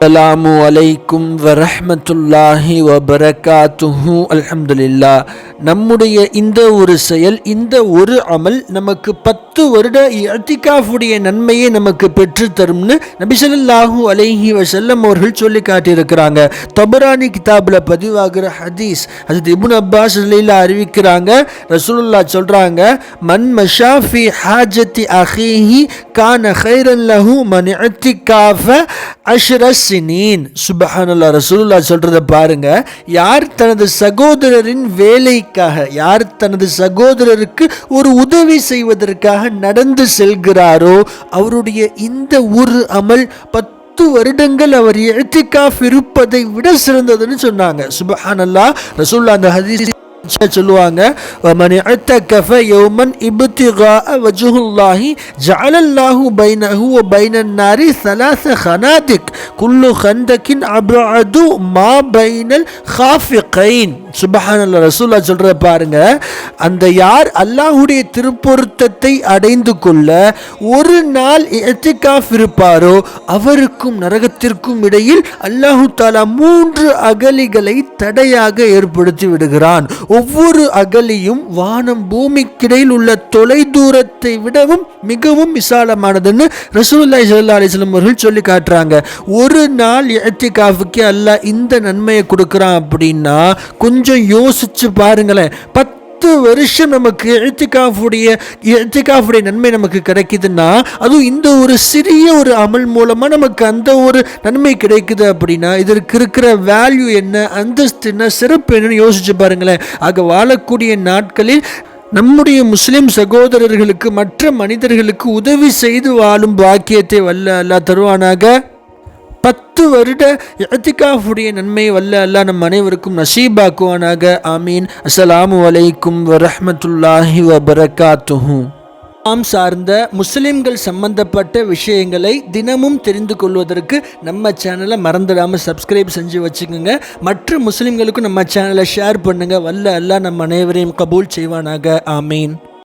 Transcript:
அஸ்ஸலாமு அலைக்கும் வரஹ்மத்துல்லாஹி வபரகாத்துஹு அல்ஹம்துலில்லா நம்முடைய இந்த ஒரு செயல் இந்த ஒரு அமல் நமக்கு பத்து வருட இஅ்திகாஃபுடைய நன்மையை நமக்கு பெற்று தரும்னு நபிசல்லாஹூ அலைஹி வசல்லம் அவர்கள் சொல்லி காட்டியிருக்கிறாங்க. தபரானி கிதாபில் பதிவாகிற ஹதீஸ் அது இப்னு அப்பாஸ் அலையில் அறிவிக்கிறாங்க. ரசூலுல்லா சொல்கிறாங்க மன் மஷாஃபி ஹாஜத்தி அஹீஹி கான ஹைரன் லஹு மன் இஅ்திகாஃப அஷ்ர சினீன். சுபஹானல்லாஹ் ரசூலுல்லாஹ் சொல்கிறத பாருங்க. யார் தனது சகோதரரின் வேலைக்காக யார் தனது சகோதரருக்கு ஒரு உதவி செய்வதற்காக நடந்து செல்கிறாரோ அவருடைய இந்த ஒரு அமல் பத்து வருடங்கள் அவர் எழுத்திக்காஃப் இருப்பதை விட சிறந்ததுன்னு சொன்னாங்க. சுபஹானல்லா ரசூல்லா அந்த ஹதீஸ் சொல்லுவாங்க ومن اعتكف يوما ابتغاء وجه الله جعل الله بينه وبين النار ثلاث خنادق كل خندق ابعد ما بين الخافقين சுபஹான் அல்லா ரசூல்லா சொல்றத பாருங்க அந்த யார் அல்லாஹுடைய திருப்பொருத்தத்தை அடைந்து கொள்ள ஒரு நாள் எத்திகாஃப் இருப்பாரோ அவருக்கும் நரகத்திற்கும் இடையில் அல்லாஹு தாலா மூன்று அகலிகளை தடையாக ஏற்படுத்தி விடுகிறான் ஒவ்வொரு அகலியும் வானம் பூமிக்கிடையில் உள்ள தொலை தூரத்தை விடவும் மிகவும் விசாலமானதுன்னு ரசூல்லாய் சல்லா அலிஸ்லம் அவர்கள் சொல்லி காட்டுறாங்க. ஒரு நாள் எத்திகாஃபுக்கு அல்ல இந்த நன்மையை கொடுக்குறான் அப்படின்னா கொஞ்சம் யோசிச்சு பாருங்களேன். பத்து பத்து வருஷம் நமக்கு எழுத்துக்காஃபுடைய எழுத்துக்காஃபுடைய நன்மை நமக்கு கிடைக்குதுன்னா அதுவும் இந்த ஒரு சிறிய ஒரு அமல் மூலமாக நமக்கு அந்த ஒரு நன்மை கிடைக்குது அப்படின்னா இதற்கு இருக்கிற வேல்யூ என்ன அந்தஸ்து என்ன சிறப்பு என்னன்னு யோசிச்சு பாருங்களேன். ஆக வாழக்கூடிய நாட்களில் நம்முடைய முஸ்லிம் சகோதரர்களுக்கு மற்ற மனிதர்களுக்கு உதவி செய்து வாழும் பாக்கியத்தை வல்ல அல்லா தருவானாக. பத்து வருட இஅ்திகாஃபுடைய நன்மை வல்ல அல்லாஹ் நம் அனைவருக்கும் நசீபாக்குவானாக. ஆமீன். அஸ்ஸலாமு அலைக்கும் வரமத்துல்லாஹி வபரகாத்துஹூ. நாம் சார்ந்த முஸ்லிம்கள் சம்பந்தப்பட்ட விஷயங்களை தினமும் தெரிந்து கொள்வதற்கு நம்ம சேனலை மறந்துடாமல் சப்ஸ்கிரைப் செஞ்சு வச்சுக்கோங்க. மற்ற முஸ்லிம்களுக்கும் நம்ம சேனலை ஷேர் பண்ணுங்கள் வல்ல அல்லாஹ் நம் அனைவரையும் கபூல் செய்வானாக. ஆமீன்.